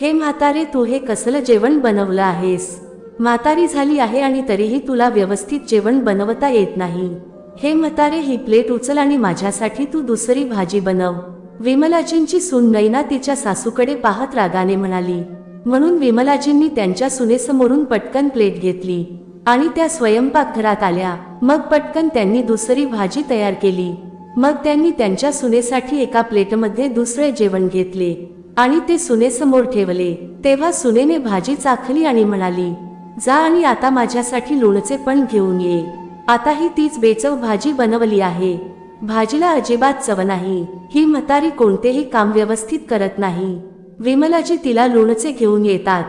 हे म्हातारे तू हे कसलं जेवण बनवलं आहेस? म्हातारी झाली आहे आणि तरीही तुला व्यवस्थित जेवण बनवता येत नाही. हे म्हातारे ही प्लेट उचल आणि माझ्यासाठी तू दुसरी भाजी बनव. विमलाजींची सून नैना तिच्या सासूकडे पाहत रागाने म्हणाली. म्हणून विमलाजींनी त्यांच्या सुनेसमोरून पटकन प्लेट घेतली आणि त्या स्वयंपाकघरात आल्या. मग पटकन त्यांनी दुसरी भाजी तयार केली. मग त्यांनी त्यांच्या सुनेसाठी एका प्लेटमध्ये दुसरे जेवण घेतले. आणि ते सुनेसमोर ठेवले. तेव्हा सुनेने भाजी चाखली आणि म्हणाली जा आणि आता माझ्यासाठी लोणचे पण घेऊन ये. आता ही तीच बेचव भाजी बनवली आहे. भाजीला अजिबात चव नाही. ही म्हातारी कोणतेही काम व्यवस्थित करत नाही. विमलाजी तिला लोणचे घेऊन येतात.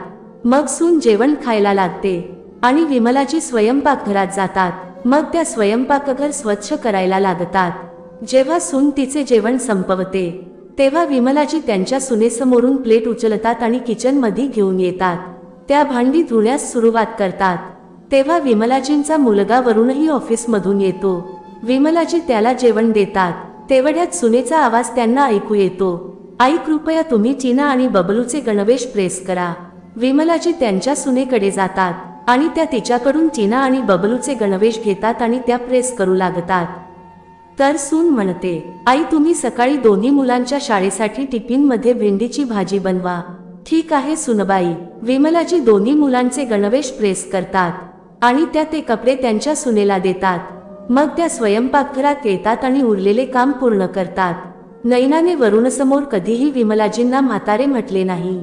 मग सून जेवण खायला लागते. आणि विमलाजी स्वयंपाकघरात जातात. मग त्या स्वयंपाकघर स्वच्छ करायला लागतात. जेव्हा सून तिचे जेवण संपवते तेव्हा विमलाजी त्यांच्या सुनेसमोरून प्लेट उचलतात आणि किचनमध्ये घेऊन येतात. त्या भांडी धुण्यास सुरुवात करतात. तेव्हा विमलाजींचा मुलगा वरूणही ऑफिसमधून येतो. विमलाजी त्याला जेवण देतात. तेवढ्यात सुनेचा आवाज त्यांना ऐकू येतो. आई कृपया तुम्ही चीना आणि बबलूचे गणवेश प्रेस करा. विमलाजी त्यांच्या सुनेकडे जातात आणि त्या तिच्याकडून चीना आणि बबलूचे गणवेश घेतात आणि त्या प्रेस करू लागतात. तर सून म्हणते आई तुम्ही सकाळी दोन्ही मुलांच्या शाळेसाठी टिफिनमध्ये भेंडीची भाजी बनवा. ठीक आहे सुनबाई. विमलाजी दोन्ही मुलांचे गणवेश प्रेस करतात आणि त्या ते कपडे त्यांच्या सुनेला देतात. मग त्या स्वयंपाकघरात येतात आणि उरलेले काम पूर्ण करतात. नैनाने वरुणसमोर कधीही विमलाजींना म्हातारे म्हटले नाही.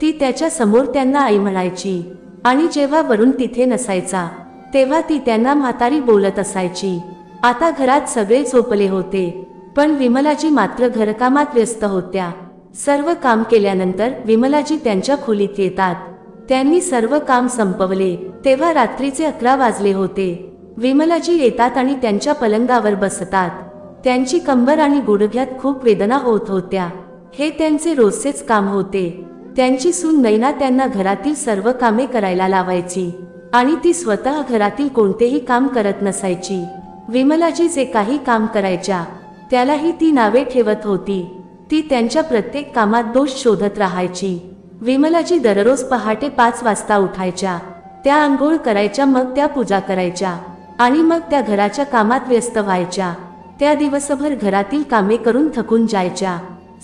ती त्याच्यासमोर त्यांना आई म्हणायची आणि जेव्हा वरुण तिथे नसायचा तेव्हा ती त्यांना म्हातारी बोलत असायची. आता घरात सगळे झोपले होते पण विमलाजी मात्र घरकामात व्यस्त होत्या. सर्व काम केल्यानंतर विमलाजी त्यांच्या खोलीत येतात. त्यांनी सर्व काम संपवले तेव्हा रात्रीचे अकरा वाजले होते. विमलाजी येतात आणि त्यांच्या पलंगावर बसतात. त्यांची कंबर आणि गुडघ्यात खूप वेदना होत होत्या. हे त्यांचे रोजचेच काम होते. त्यांची सून नैना त्यांना घरातील सर्व कामे करायला लावायची आणि ती स्वतः घरातील कोणतेही काम करत नसायची. विमलाजी जे काही काम करायच्या त्यालाही ती नावे ठेवत होती. ती त्यांच्या प्रत्येक कामात दोष शोधत राहायची. विमलाजी दररोज पहाटे पाच वाजता उठायच्या. त्या आंघोळ करायच्या मग त्या पूजा करायच्या. आणि मग त्या घराच्या कामात व्यस्त व्हायच्या. त्या दिवसभर घरातील कामे करून थकून जायच्या.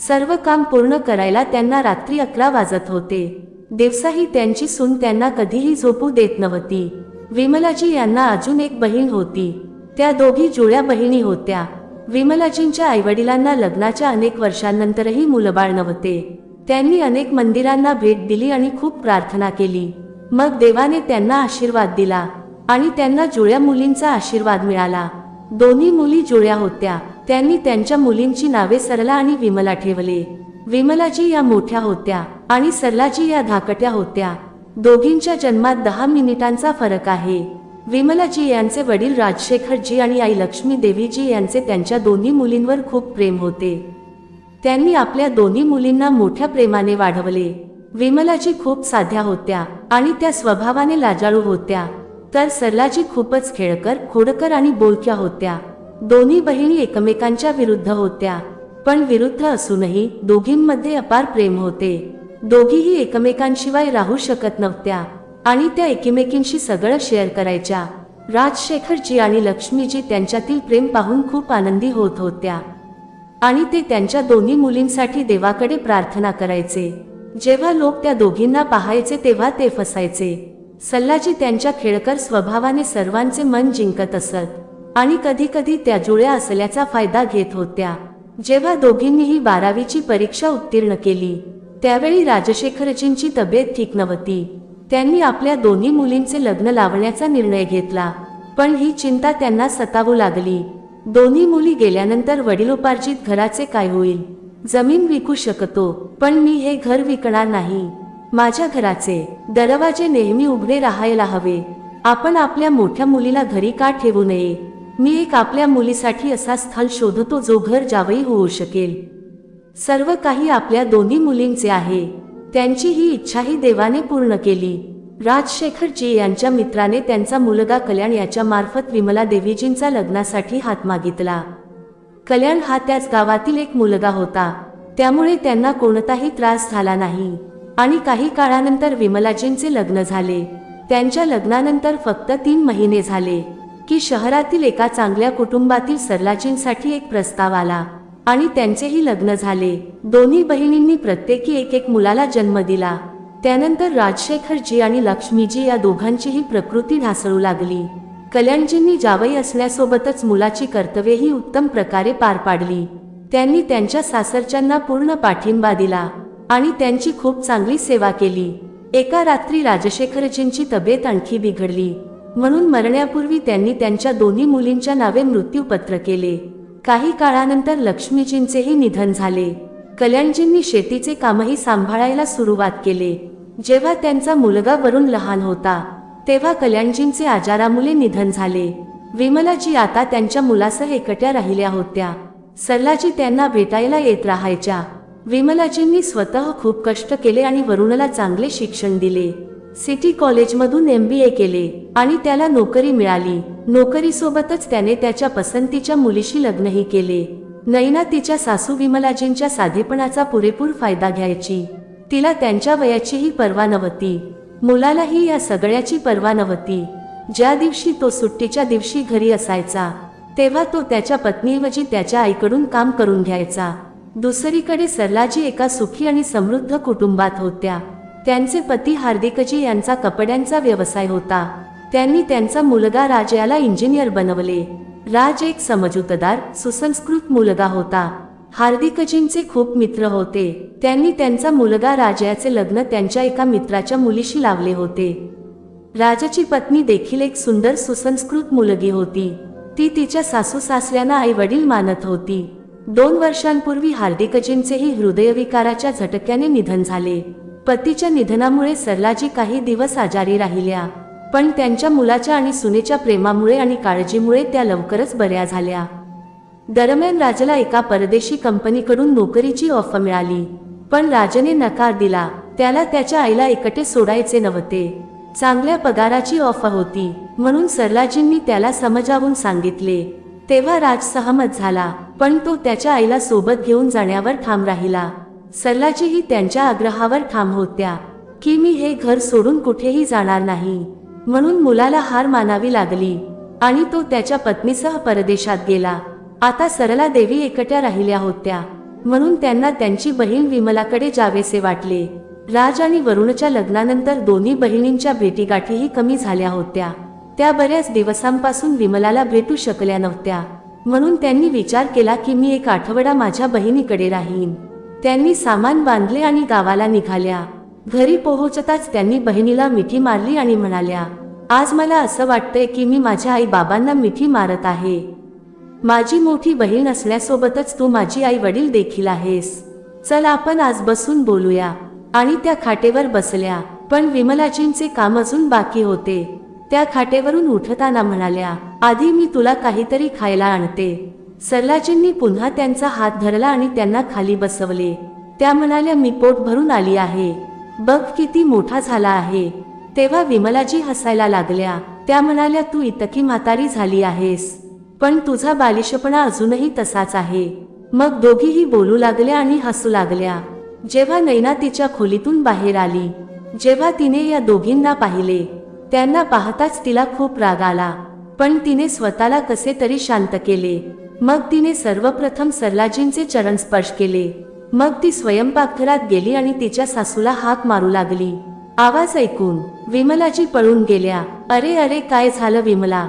सर्व काम पूर्ण करायला त्यांना रात्री अकरा वाजत होते. दिवसाही त्यांची सून त्यांना कधीही झोपू देत नव्हती. विमलाजी यांना अजून एक बहीण होती. त्या दोघी जुळ्या बहिणी होत्या. विमलाजींच्या आईवडिलांना लग्नाच्या अनेक वर्षांनंतरही मुलबाळ नव्हते. त्यांनी अनेक मंदिरांना भेट दिली आणि खूप प्रार्थना केली. मग देवाने त्यांना आशीर्वाद दिला आणि त्यांना जुळ्या मुलींचा आशीर्वाद मिळाला. दोन्ही मुली जुळ्या होत्या. त्यांनी त्यांच्या मुलींची नावे सरला आणि विमला ठेवले. विमलाजी या मोठ्या होत्या आणि सरलाजी या धाकट्या होत्या. दोघींच्या जन्मात दहा मिनिटांचा फरक आहे. विमलाजी यांचे वडील राजशेखरजी आणि आई लक्ष्मी देवीजी यांचे त्यांच्या दोन्ही मुलींवर खूप प्रेम होते. त्यांनी आपल्या दोन्ही मुलींना मोठ्या प्रेमाने वाढवले. विमलाजी खूप साध्या होत्या आणि त्या स्वभावाने लाजाळू होत्या. तर सरलाजी खूपच खेळकर खोडकर आणि बोलक्या होत्या. दोन्ही बहिणी एकमेकांच्या विरुद्ध होत्या. पण विरुद्ध असूनही दोघींमध्ये अपार प्रेम होते. दोघीही एकमेकांशिवाय राहू शकत नव्हत्या. आणि त्या एकमेकींशी सगळं शेअर करायच्या. राजशेखरजी आणि लक्ष्मीजी त्यांच्यातील प्रेम पाहून खूप आनंदी होत होत्या. आणि ते त्यांच्या दोन्ही मुलींसाठी देवाकडे प्रार्थना करायचे. जेव्हा लोक त्या दोघींना पाहायचे तेव्हा ते फसायचे. सल्लाजी त्यांच्या खेळकर स्वभावाने सर्वांचे मन जिंकत असत. आणि कधी कधी त्या जुळ्या असल्याचा फायदा घेत होत्या. जेव्हा दोघींनीही बारावीची परीक्षा उत्तीर्ण केली त्यावेळी राजशेखरजींची तब्येत ठीक नव्हती. त्यांनी आपल्या दोन्ही मुलींचे लग्न लावण्याचा निर्णय घेतला. पण ही चिंता त्यांना सतावू लागली. दोन्ही मुली गेल्यानंतर वडिलोपार्जित घराचे काय होईल? जमीन विकू शकतो पण मी हे घर विकणार नाही. माझ्या घराचे दरवाजे नेहमी उघडे राहायला हवे. आपण आपल्या मोठ्या मुलीला घरी का ठेवू नये? मी एक आपल्या मुलीसाठी असा स्थल शोधतो जो घर जावई होऊ शकेल. सर्व काही आपल्या दोन्ही मुलींचे आहे. त्यांची ही इच्छाही देवाने पूर्ण केली. राजशेखरजी यांच्या मित्राने त्यांचा मुलगा कल्याण याच्या मार्फत विमला देवीजींचा लग्नासाठी हात मागितला. कल्याण हा त्याच गावातील एक मुलगा होता. त्यामुळे त्यांना कोणताही त्रास झाला नाही. आणि काही काळानंतर विमलाजींचे लग्न झाले. त्यांच्या लग्नानंतर फक्त तीन महिने झाले की शहरातील एका चांगल्या कुटुंबातील सरलाजींसाठी एक प्रस्ताव आला. आणि त्यांचेही लग्न झाले. दोन्ही बहिणींनी प्रत्येकी एक एक मुलाला जन्म दिला. त्यानंतर राजशेखरजी आणि लक्ष्मीजी या दोघांचीही प्रकृती ढासळू लागली. कल्याणजींनी जावई असण्यासोबतच मुलाची कर्तव्येही उत्तम प्रकारे पार पाडली. त्यांनी त्यांच्या सासरच्यांना पूर्ण पाठिंबा दिला आणि त्यांची खूप चांगली सेवा केली. एका रात्री राजशेखरजींची तब्येत आणखी बिघडली. म्हणून मरण्यापूर्वी त्यांनी त्यांच्या दोन्ही मुलींच्या नावे मृत्यूपत्र केले. काही काळानंतर लक्ष्मीजींचेही निधन झाले. कल्याणजींनी शेतीचे कामही सांभाळायला सुरुवात केले. जेव्हा त्यांचा मुलगा वरून लहान होता तेव्हा कल्याणजींचे आजारामुळे निधन झाले. विमलाजी आता त्यांच्या मुलासह एकट्या राहिल्या होत्या. सरलाजी त्यांना भेटायला येत राहायच्या. विमलाजींनी स्वतः खूप कष्ट केले आणि वरुणला चांगले शिक्षण दिले. सिटी कॉलेजमधून एम बी ए केले आणि त्याला नोकरी मिळाली. नोकरीसोबतच त्याने त्याच्या पसंतीच्या मुलीशी लग्नही केले. नैना तिच्या सासू विमलाजींच्या साधेपणाचा पुरेपूर फायदा घ्यायची. तिला त्यांच्या वयाचीही पर्वा नव्हती. मुलालाही या सगळ्याची पर्वा नव्हती. ज्या दिवशी तो सुट्टीच्या दिवशी घरी असायचा तेव्हा तो त्याच्या पत्नीऐवजी त्याच्या आईकडून काम करून घ्यायचा. दुसरीकडे सरलाजी एका सुखी आणि समृद्ध कुटुंबात होत्या. त्यांचे पती हार्दिकजी यांचा कपड्यांचा व्यवसाय होता. त्यांनी त्यांचा मुलगा राज याला इंजिनियर बनवले. राज एक समजूतदार सुसंस्कृत मुलगा होता. हार्दिकजींचे खूप मित्र होते. त्यांनी त्यांचा मुलगा राजयाचे लग्न त्यांच्या एका मित्राच्या मुलीशी लावले होते. राजाची पत्नी देखील एक सुंदर सुसंस्कृत मुलगी होती. ती तिच्या सासू सासऱ्यांना आई वडील मानत होती. दोन वर्षांपूर्वी हार्दिकजींचेही हृदयविकाराच्या झटक्याने निधन झाले. पतीच्या निधनामुळे सरलाजी काही दिवस आजारी राहिल्या. पण त्यांच्या मुलाच्या आणि सुनेच्या प्रेमामुळे आणि काळजीमुळे त्या लवकरच बऱ्या झाल्या. दरम्यान राजाला एका परदेशी कंपनीकडून नोकरीची ऑफर मिळाली. पण राजाने नकार दिला. त्याला त्याच्या आईला एकटे सोडायचे नव्हते. चांगल्या पगाराची ऑफर होती. म्हणून सरलाजींनी त्याला समजावून सांगितले. तेव्हा राज सहमत झाला. पण तो त्याच्या आईला सोबत घेऊन जाण्यावर ठाम राहिला. सरलाजीही त्यांच्या आग्रहावर ठाम होत्या की मी हे घर सोडून कुठेही जाणार नाही म्हणून मुलाला हार मानावी लागली आणि तो त्याच्या पत्नीसह परदेशात गेला. आता सरला देवी एकट्या राहिल्या होत्या म्हणून त्यांना त्यांची बहीण विमलाकडे जावेसे वाटले. राज आणि वरुणच्या लग्नानंतर दोन्ही बहिणींच्या भेटीगाठीही कमी झाल्या होत्या. त्या बऱ्याच दिवसांपासून विमलाला भेटू शकल्या नव्हत्या म्हणून त्यांनी विचार केला की मी एक आठवडा माझ्या बहिणीकडे राहीन. त्यांनी सामान बांधले आणि गावाला निघाल्या. घरी पोहोचताच त्यांनी बहिणीला मिठी मारली आणि म्हणाल्या आज मला असं वाटतंय की मी माझ्या आई बाबांना मिठी मारत आहे. माझी मोठी बहीण असण्यासोबतच तू माझी आई वडील देखील आहेस. चल आपण आज बसून बोलूया. आणि त्या खाटेवर बसल्या. पण विमलाजींचे काम अजून बाकी होते. त्या खाटेवरून उठताना म्हणाल्या आधी मी तुला काहीतरी खायला आणते. सरलाजींनी पुन्हा त्यांचा हात धरला आणि त्यांना खाली बसवले. त्या म्हणाल्या मी पोट भरून आली आहे. बघ किती मोठा झाला आहे. तेव्हा विमलाजी हसायला लागल्या. त्या म्हणाल्या तू इतकी म्हातारी झाली आहेस. पण तुझा बालिशपणा अजूनही तसाच आहे. मग दोघीही बोलू लागल्या आणि हसू लागल्या. जेव्हा नैना तिच्या खोलीतून बाहेर आली जेव्हा तिने या दोघींना पाहिले त्यांना पाहताच तिला खूप राग आला. पण तिने स्वतःला कसे तरी शांत केले. मग तिने सर्वप्रथम सरलाजींचे चरण स्पर्श केले. मग ती स्वयंपाकघरात गेली आणि तिच्या सासूला हाक मारू लागली. आवाज ऐकून विमलाजी पळून गेल्या. अरे अरे काय झालं विमला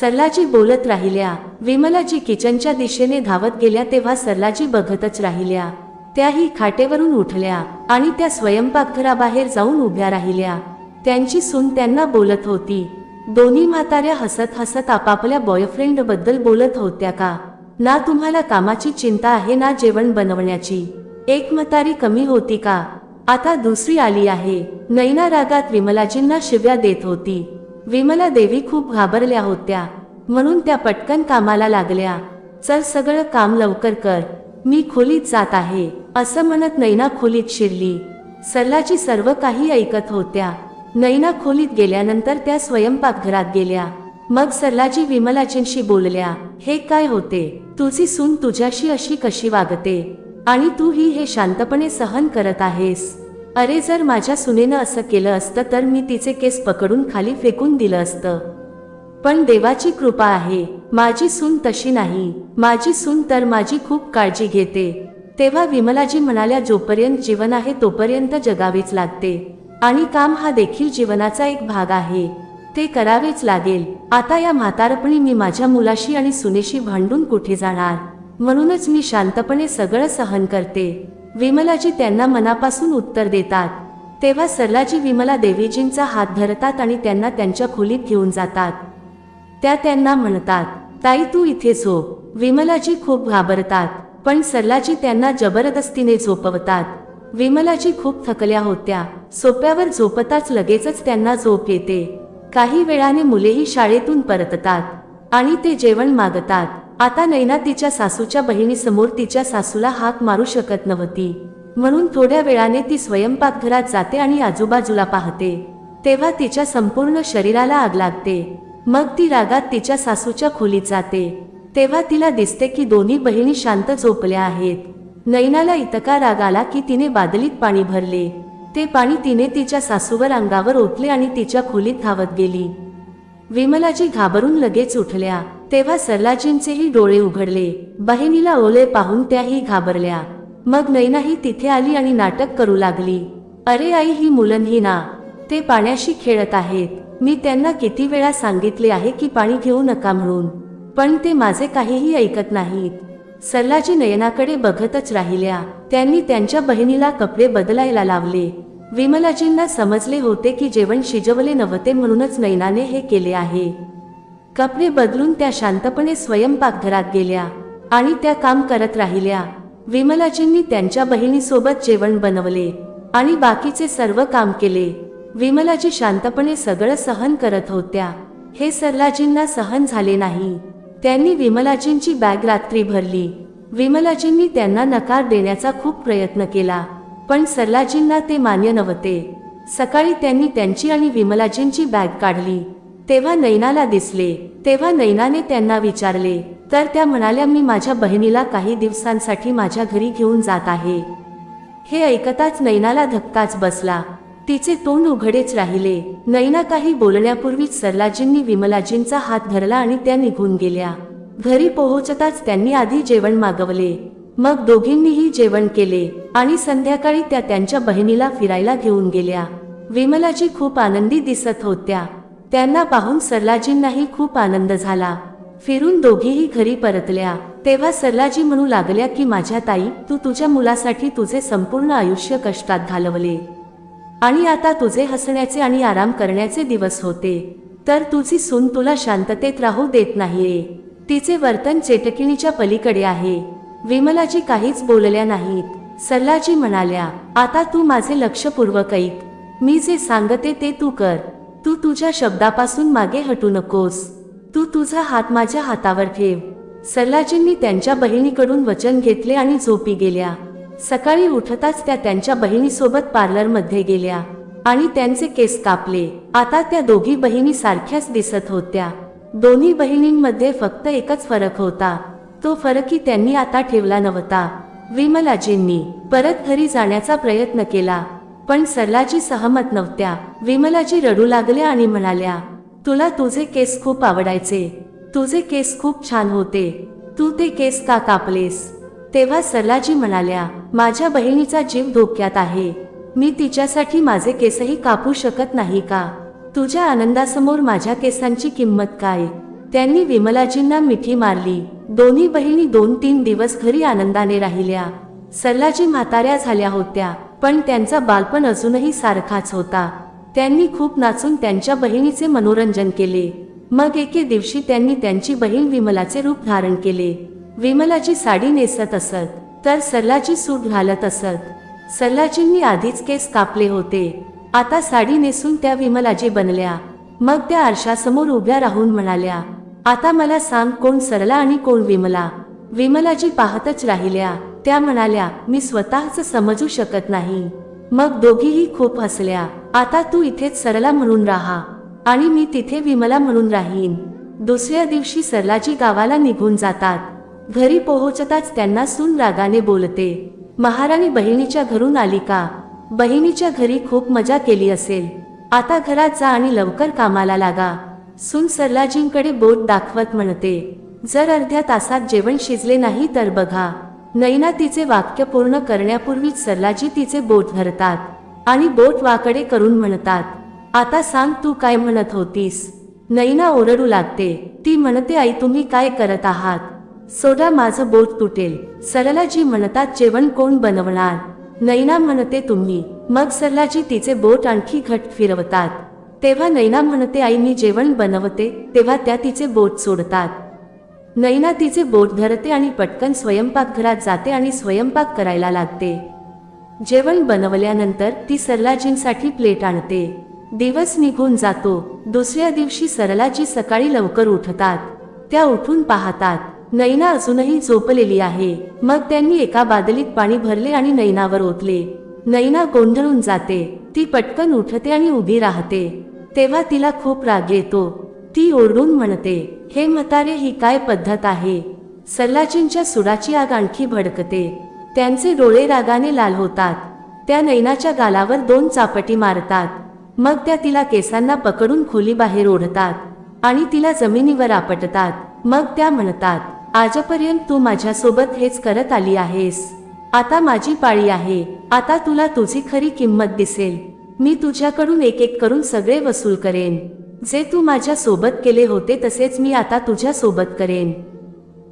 सरलाजी बोलत राहिल्या. विमलाजी किचनच्या दिशेने धावत गेल्या तेव्हा सरलाजी बघतच राहिल्या. त्याही खाटेवरून उठल्या आणि त्या स्वयंपाकघराबाहेर जाऊन उभ्या राहिल्या. त्यांची सून त्यांना बोलत होती. दोन्ही म्हाताऱ्या हसत हसत आपापल्या बॉयफ्रेंडबद्दल बोलत होत्या का? ना तुम्हाला कामाची चिंता आहे ना जेवण बनवण्याची. एक म्हातारी कमी होती का? आता दुसरी आली आहे. नैना रागात विमलाजींना शिव्या देत होती. विमला देवी खूप घाबरल्या होत्या. म्हणून त्या पटकन कामाला लागल्या. चल सगळं काम लवकर कर. मी खोलीत जात आहे. असं म्हणत नैना खोलीत शिरली. सरलाची सर्व काही ऐकत होत्या. नैना खोलीत गेल्यानंतर त्या स्वयंपाकघरात गेल्या. मग सरलाजी विमलाजींशी बोलल्या हे काय होते? तुझी सून तुझ्याशी अशी कशी वागते? आणि तू ही हे शांतपणे सहन करत आहेस? अरे जर माझ्या सुनेनं असं केलं असतं तर मी तिचे केस पकडून खाली फेकून दिलं असतं. पण देवाची कृपा आहे माझी सून तशी नाही. माझी सून तर माझी खूप काळजी घेते. तेव्हा विमलाजी म्हणाल्या जोपर्यंत जीवन आहे तोपर्यंत जगावीच लागते. आणि काम हा देखील जीवनाचा एक भाग आहे. ते करावेच लागेल. आता या म्हातारपणी मी माझ्या मुलाशी आणि सुनेशी भांडून कुठे जाणार? म्हणूनच मी शांतपणे सगळं सहन करते. विमलाजी त्यांना मनापासून उत्तर देतात. तेव्हा सरलाजी विमला देवीजींचा हात धरतात आणि त्यांना त्यांच्या खोलीत घेऊन जातात. त्या त्यांना म्हणतात ताई तू इथे झोप विमलाजी खूप घाबरतात पण सरलाजी त्यांना जबरदस्तीने झोपवतात. विमलाजी खूप थकल्या होत्या. सोप्यावर झोपताच लगेचच त्यांना झोप येते. काही वेळाने मुलेही शाळेतून परततात. आणि ते जेवण मागतात. आता नैना तिच्या सासूच्या बहिणीसमोर तिच्या सासूला हाक मारू शकत नव्हती. म्हणून थोड्या वेळाने ती स्वयंपाकघरात जाते आणि आजूबाजूला पाहते. तेव्हा तिच्या संपूर्ण शरीराला आग लागते. मग ती रागात तिच्या सासूच्या खोलीत जाते. तेव्हा तिला दिसते की दोन्ही बहिणी शांत झोपल्या आहेत. नैनाला इतका राग आला की तिने बादलीत पाणी भरले. ते पाणी तिने तिच्या सासूवर अंगावर ओतले आणि तिच्या खोलीत धावत गेली. विमलाजी घाबरून लगेच उठल्या. तेव्हा सरलाजींचेही डोळे उघडले. बहिणीला ओले पाहून त्याही घाबरल्या. मग नैनाही तिथे आली आणि नाटक करू लागली. अरे आई ही मुलंही ना. ते पाण्याशी खेळत आहेत. मी त्यांना किती वेळा सांगितले आहे की पाणी घेऊ नका म्हणून. पण ते माझे काहीही ऐकत नाहीत. सरलाजी नयनाकडे बघतच राहिल्या. त्यांनी त्यांच्या बहिणीला कपडे बदलायला लावले. विमलाजींना समजले होते की जेवण शिजवले नव्हते म्हणूनच नयनाने हे केले आहे. कपडे बदलून त्या शांतपणे स्वयंपाकघरात गेल्या आणि त्या काम करत राहिल्या. विमलाजींनी त्यांच्या बहिणीसोबत जेवण बनवले आणि बाकीचे सर्व काम केले. विमलाजी शांतपणे सगळं सहन करत होत्या. हे सरलाजींना सहन झाले नाही. त्यांनी विमलाजींची बॅग रात्री भरली. विमलाजींनी त्यांना नकार देण्याचा खूप प्रयत्न केला पण सरलाजींना ते मान्य नव्हते. सकाळी त्यांनी त्यांची आणि विमलाजींची बॅग काढली. तेव्हा नैनाला दिसले. तेव्हा नैनाने त्यांना विचारले तर त्या म्हणाल्या मी माझ्या बहिणीला काही दिवसांसाठी माझ्या घरी घेऊन जात आहे. हे ऐकताच नैनाला धक्काच बसला. तिचे तोंड उघडेच राहिले. नैना काही बोलण्यापूर्वीच सरलाजींनी विमलाजींचा हात धरला आणि त्या निघून गेल्या. घरी पोहोचताच त्यांनी आधी जेवण मागवले. मग दोघींनीही जेवण केले आणि संध्याकाळी त्या त्यांच्या बहिणीला फिरायला घेऊन गेल्या. विमलाजी खूप आनंदी दिसत होत्या. त्यांना पाहून सरलाजींनाही खूप आनंद झाला. फिरून दोघीही घरी परतल्या. तेव्हा सरलाजी म्हणू लागल्या की माझ्या ताई तू तुझ्या मुलासाठी तुझे संपूर्ण आयुष्य कष्टात घालवले. आणि आता तुझे हसण्याचे आणि आराम करण्याचे दिवस होते. तर तुझी सून तुला शांततेत राहू देत नाहीये. तिचे वर्तन चेटकिणीच्या पलीकडे आहे. विमलाजी काहीच बोलल्या नाहीत. सल्लाजी म्हणाल्या आता तू माझे लक्षपूर्वक ऐक मी जे सांगते ते तू कर. तू तुझ्या शब्दापासून मागे हटू नकोस. तू तुझा हात माझ्या हातावर ठेव. सल्लाजींनी त्यांच्या बहिणीकडून वचन घेतले आणि झोपी गेल्या. सकाळी उठताच त्या त्यांच्या बहिणीसोबत पार्लरमध्ये गेल्या आणि त्यांचे केस कापले. आता त्या दोघी बहिणी सारख्याच दिसत होत्या. दोन्ही बहिणींमध्ये फक्त एकच फरक होता. तो फरकही त्यांनी आता ठेवला नव्हता. विमलाजींनी परत घरी जाण्याचा प्रयत्न केला पण सरलाजी सहमत नव्हत्या. विमलाजी रडू लागल्या आणि म्हणाल्या तुला तुझे केस खूप आवडायचे. तुझे केस खूप छान होते. तू ते केस का कापलेस? तेव्हा सरलाजी म्हणाल्या माझ्या बहिणीचा जीव धोक्यात आहे. मी तिच्यासाठी माझे केसही कापू शकत नाही का? तुझ्या आनंदासमोर माझ्या केसांची किंमत काय? त्यांनी विमलाजींना मिठी मारली. दोन्ही बहिणी दोन तीन दिवस घरी आनंदाने राहिल्या. सरलाजी म्हाताऱ्या झाल्या होत्या पण त्यांचा बालपण अजूनही सारखाच होता. त्यांनी खूप नाचून त्यांच्या बहिणीचे मनोरंजन केले. मग एके दिवशी त्यांनी त्यांची बहीण विमलाचे रूप धारण केले. विमलाची साडी नेसत असत तर सरलाची सूट घालत असत. सरलाजींनी आधीच केस कापले होते. आता साडी नेसून त्या विमलाजी बनल्या. मग त्या आरशासमोर उभ्या राहून म्हणाल्या आता मला सांग कोण सरला आणि कोण विमला. विमलाजी पाहतच राहिल्या. त्या म्हणाल्या मी स्वतःच समजू शकत नाही. मग दोघीही खूप हसल्या. आता तू इथेच सरला म्हणून राहा आणि मी तिथे विमला म्हणून राहीन. दुसऱ्या दिवशी सरलाजी गावाला निघून जातात. घरी पोहोचताच त्यांना सून रागाने बोलते महाराणी बहिणीच्या घरून आली का? बहिणीच्या घरी खूप मजा केली असेल. आता घरात जा आणि लवकर कामाला लागा. सून सरलाजींकडे बोट दाखवत म्हणते जर अर्ध्या तासात जेवण शिजले नाही तर बघा. नैना तिचे वाक्य पूर्ण करण्यापूर्वीच सरलाजी तिचे बोट धरतात आणि बोट वाकडे करून म्हणतात आता सांग तू काय म्हणत होतीस? नैना ओरडू लागते ती म्हणते आई तुम्ही काय करत आहात? सोडा माझं बोट तुटेल. सरलाजी म्हणतात जेवण कोण बनवणार? नैना म्हणते तुम्ही. मग सरलाजी तिचे बोट आणखी घट फिरवतात. तेव्हा नैना म्हणते आई मी जेवण बनवते. तेव्हा त्या तिचे बोट सोडतात. नैना तिचे बोट धरते आणि पटकन स्वयंपाकघरात जाते आणि स्वयंपाक करायला लागते. जेवण बनवल्यानंतर ती सरलाजींसाठी प्लेट आणते. दिवस निघून जातो. दुसऱ्या दिवशी सरलाजी सकाळी लवकर उठतात. त्या उठून पाहतात. नैना अजूनही झोपलेली आहे. मग त्यांनी एका बादलीत पाणी भरले आणि नैनावर ओतले. नैना गोंधळून जाते. ती पटकन उठते आणि उभी राहते. तेव्हा तिला खूप राग येतो. ती ओरडून म्हणते हे म्हातारे ही काय पद्धत आहे? सल्लाजींच्या सुडाची आग आणखी भडकते. त्यांचे डोळे रागाने लाल होतात. त्या नैनाच्या गालावर दोन चापटी मारतात. मग त्या तिला केसांना पकडून खोली बाहेर ओढतात आणि तिला जमिनीवर आपटतात. मग त्या म्हणतात आजपर्यंत तू माझ्यासोबत हेच करत आली आहेस. आता माझी पाळी आहे. आता तुला तुझी खरी किंमत दिसेल. मी तुझ्याकडून एक एक करून सगळे वसूल करेन. जे तू माझ्या सोबत केले होते तसेच मी आता तुझ्या सोबत करेन.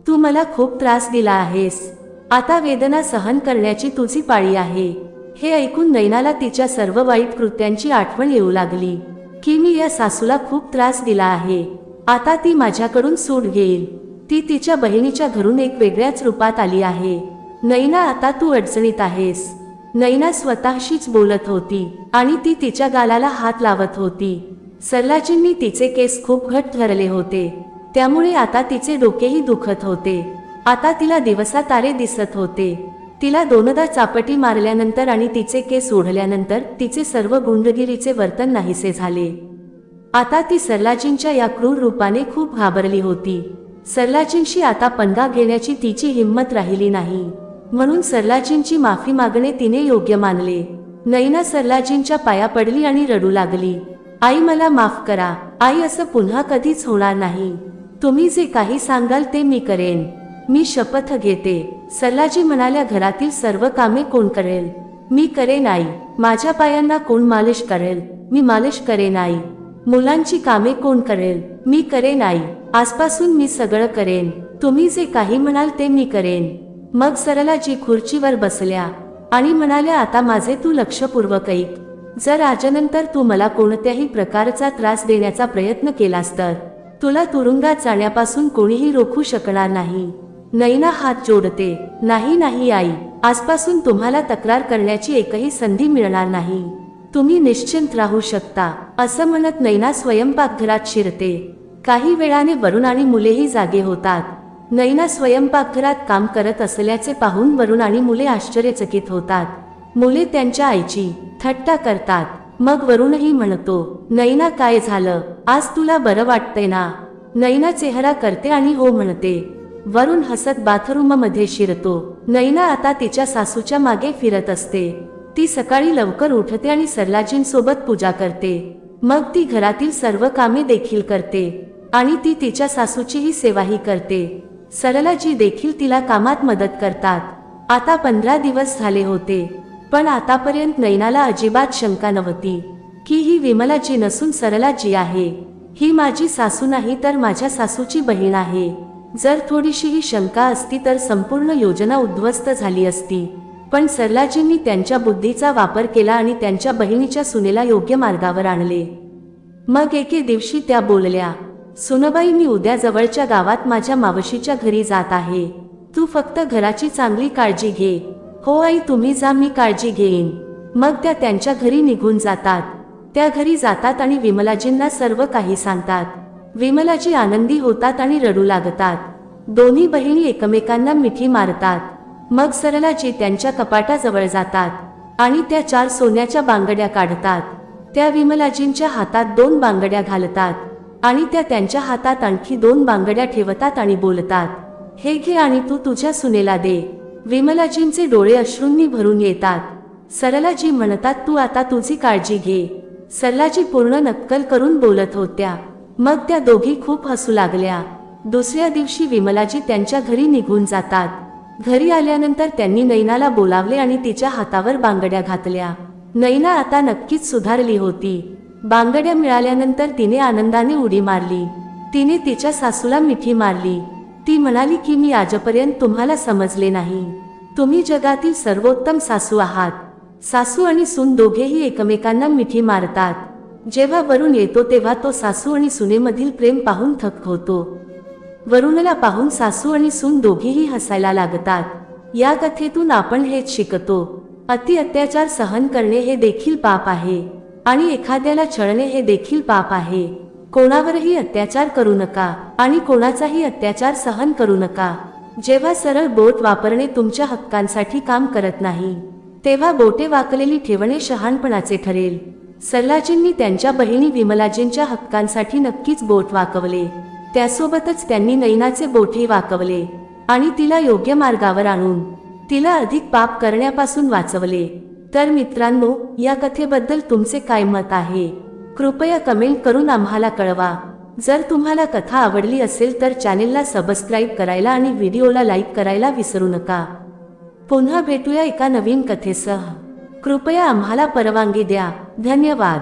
तू मला खूप त्रास दिला आहेस. आता वेदना सहन करण्याची तुझी पाळी आहे. हे ऐकून नैनाला तिच्या सर्व वाईट कृत्यांची आठवण येऊ लागली की मी या सासूला खूप त्रास दिला आहे. आता ती माझ्याकडून सूट घेईल. ती तिच्या बहिणीच्या घरून एक वेगळ्याच रूपात आली आहे. नैना आता तू अडचणीत आहेस. नैना स्वतःशीच बोलत होती आणि ती तिच्या गालाला हात लावत होती. सरलाजींनी तिचे केस खूप घट धरले होते. त्यामुळे आता तिचे डोकेही दुखत होते. आता तिला दिवसा तारे दिसत होते. तिला दोनदा चापटी मारल्यानंतर आणि तिचे केस ओढल्यानंतर तिचे सर्व गुंडगिरीचे वर्तन नाहीसे झाले. आता ती सरलाजींच्या या क्रूर रूपाने खूप घाबरली होती. सरलाजींशी आता पंगा घेण्याची तिची हिंमत राहिली नाही. म्हणून सरलाजींची माफी मागणे तिने योग्य मानले. नैना सरलाजींच्या पाया पडली आणि रडू लागली. आई मला माफ करा. आई असं पुन्हा कधीच होणार नाही. तुम्ही जे काही सांगाल ते मी करेन. मी शपथ घेते. सरलाजी म्हणाल्या घरातील सर्व कामे कोण करेल? मी करेन आई. माझ्या पायांना कोण मालिश करेल? मी मालिश करेन आई. मुलांची कामे कोण करेल? मी करेन आई. आजपासून मी सगळं करेन. तुम्ही जे काही म्हणाल ते मी करेन. मग सरलाजी खुर्चीवर बसल्या आणि म्हणाल्या आता माझे तू लक्षपूर्वक ऐक जर आजनंतर तू मला कोणत्याही प्रकारचा त्रास देण्याचा प्रयत्न केलास तर तुला तुरुंगात जाण्यापासून कोणीही रोखू शकणार नाही. नैना हात जोडते नाही नाही आई. आजपासून तुम्हाला तक्रार करण्याची एकही संधी मिळणार नाही. तुम्ही निश्चिंत राहू शकता असं म्हणत नैना स्वयंपाकघरात शिरते. काही वेळाने वरुण आणि मुलेही जागे होतात. नैना स्वयंपाकघरात काम करत असल्याचे पाहून वरुण आणि मुले आश्चर्यचकित होतात. मुले त्यांच्या आईची थट्टा करतात. मग वरुणही म्हणतो नैना काय झालं? आज तुला बरं वाटतंय ना? नैना चेहरा करते आणि हो म्हणते. वरुण हसत बाथरूममध्ये शिरतो. नैना आता तिच्या सासूच्या मागे फिरत असते. ती सकाळी लवकर उठते आणि सरलाजींसोबत पूजा करते. मग ती घरातील सर्व कामे देखील करते. आणि ती तिच्या सासूचीही सेवाही करते. सरलाजी देखील तिला कामात मदत करतात. आता पंधरा दिवस झाले होते. पण आतापर्यंत नैनाला अजिबात शंका नव्हती. की ही विमलाजी नसून सरलाजी आहे. ही माझी सासू नाही तर माझ्या सासूची बहीण आहे. जर थोडीशीही शंका असती तर संपूर्ण योजना उद्ध्वस्त झाली असती. पण सरलाजींनी त्यांच्या बुद्धीचा वापर केला आणि त्यांच्या बहिणीच्या सुनेला योग्य मार्गावर आणले. मग एके दिवशी त्या बोलल्या सुनबाई मी उद्या जवळच्या गावात माझ्या मावशीच्या घरी जात आहे. तू फक्त घराची चांगली काळजी घे. हो आई तुम्ही जा मी काळजी घेईन. मग त्या त्यांच्या घरी निघून जातात. त्या घरी जातात आणि विमलाजींना सर्व काही सांगतात. विमलाजी आनंदी होतात आणि रडू लागतात. दोन्ही बहिणी एकमेकांना मिठी मारतात. मग सरलाजी त्यांच्या कपाटाजवळ जातात आणि त्या चार सोन्याच्या बांगड्या काढतात. त्या विमलाजींच्या हातात दोन बांगड्या घालतात. आणि त्या त्यांच्या हातात आणखी दोन बांगड्या ठेवतात आणि बोलतात हे घे आणि तू तुझ्या सुनेला दे. विमलाजींचे डोळे अश्रूंनी भरून येतात. सरलाजी म्हणतात तू आता तुझी काळजी घे. सरलाजी पूर्ण नक्कल करून बोलत होत्या. मग त्या दोघी खूप हसू लागल्या. दुसऱ्या दिवशी विमलाजी त्यांच्या घरी निघून जातात. घरी आल्यानंतर त्यांनी नैनाला बोलावले आणि तिच्या हातावर बांगड्या घातल्या. नैना आता नक्कीच सुधारली होती. बांगड्या मिळाल्यानंतर तिने आनंदाने उडी मारली. तिने तिच्या सासूला मिठी मारली. ती म्हणाली की मी आजपर्यंत तुम्हाला समजले नाही. तुम्ही जगातील सर्वोत्तम सासू आहात. सासू आणि सून दोघेही एकमेकांना मिठी मारतात. जेव्हा वरुण येतो तेव्हा तो सासू आणि सुनेमधील प्रेम पाहून थक्क होतो. वरुणला पाहून सासू आणि सून दोघेही हसायला लागतात. या कथेतून आपण हेच शिकतो. अति अत्याचार सहन करणे हे देखील पाप आहे. आणि एखाद्याला छळणे हे देखील पाप आहे. कोणावरही अत्याचार करू नका आणि कोणाचाही अत्याचार सहन करू नका. जेव्हा सरळ बोट वापरणे तुमच्या हक्कांसाठी काम करत नाही तेव्हा बोटे वाकलेली ठेवणे शहाणपणाचे ठरेल. सरलाजींनी त्यांच्या बहिणी विमलाजींच्या हक्कांसाठी नक्कीच बोट वाकवले. त्यासोबतच त्यांनी नैनाचे बोटही वाकवले आणि तिला योग्य मार्गावर आणून तिला अधिक पाप करण्यापासून वाचवले. तर मित्रांनो या कथेबद्दल तुमचे काय मत आहे? कृपया कमेंट करून आम्हाला कळवा. जर तुम्हाला कथा आवडली असेल तर चॅनेलला सबस्क्राईब करायला आणि व्हिडिओला लाईक करायला विसरू नका. पुन्हा भेटूया एका नवीन कथेसह. कृपया आम्हाला परवानगी द्या. धन्यवाद.